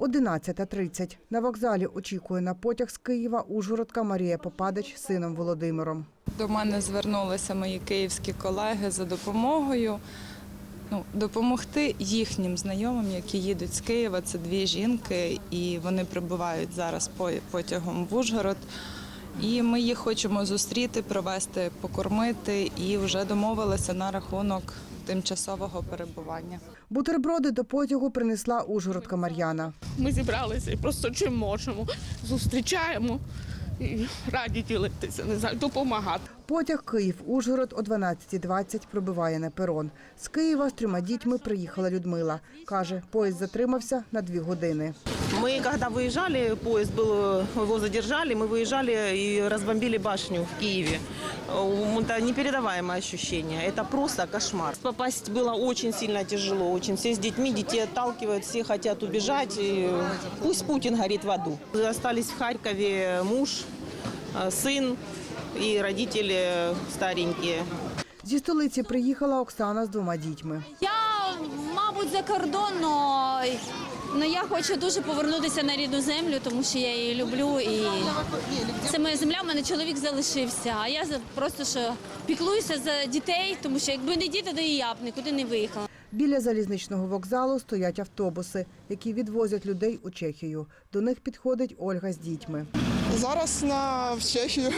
11.30. На вокзалі очікує на потяг з Києва Ужгородка Марія Попадич з сином Володимиром. До мене звернулися мої київські колеги за допомогою. Ну, допомогти їхнім знайомим, які їдуть з Києва. Це дві жінки, і вони прибувають зараз по- потягом в Ужгород. І ми їх хочемо зустріти, провести, покормити і вже домовилися на рахунок тимчасового перебування. Бутерброди до потягу принесла Ужгородка Мар'яна. Ми зібралися і просто чим можемо. Зустрічаємо і раді ділитися, не знаю, допомагати. Потяг Київ-Ужгород о 12.20 прибуває на перон. З Києва з трьома дітьми приїхала Людмила. Каже, поїзд затримався на дві години. Мы, когда выезжали, поезд был, его задержали, мы выезжали и разбомбили башню в Киеве. Э, Это непередаваемое ощущение, это просто кошмар. Попасть было очень сильно тяжело, очень. Все с детьми, детей отталкивают, все хотят убежать. И пусть Путин горит в аду. Остались в Харькове муж, э, сын и родители старенькие. Зі столиці приїхала Оксана з двома дітьми. Я, мабуть, за кордон, но, но я хочу дуже повернутися на рідну землю, тому що я її люблю. І це моя земля, в мене чоловік залишився. А я за- просто що піклуюся за дітей, тому що якби не діти, то і я б нікуди не виїхала. Біля залізничного вокзалу стоять автобуси, які відвозять людей у Чехію. До них підходить Ольга з дітьми. Зараз на в Чехію,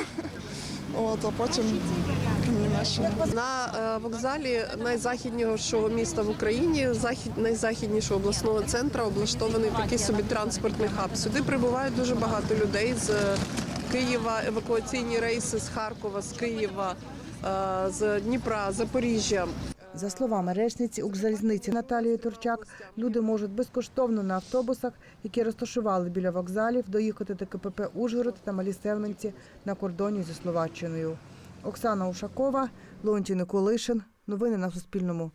от, а потім в На е, вокзалі найзахіднішого міста в Україні, захід найзахіднішого обласного центру, облаштований такий собі транспортний хаб. Сюди прибувають дуже багато людей з Києва, евакуаційні рейси з Харкова, з Києва, е, з Дніпра, Запоріжжя. За словами речниці Укрзалізниці Наталії Турчак, люди можуть безкоштовно на автобусах, які розташували біля вокзалів, доїхати до КПП Ужгород та Малі Севменці на кордоні зі Словаччиною. Оксана Ушакова, Леонтій Николишин. Новини на Суспільному.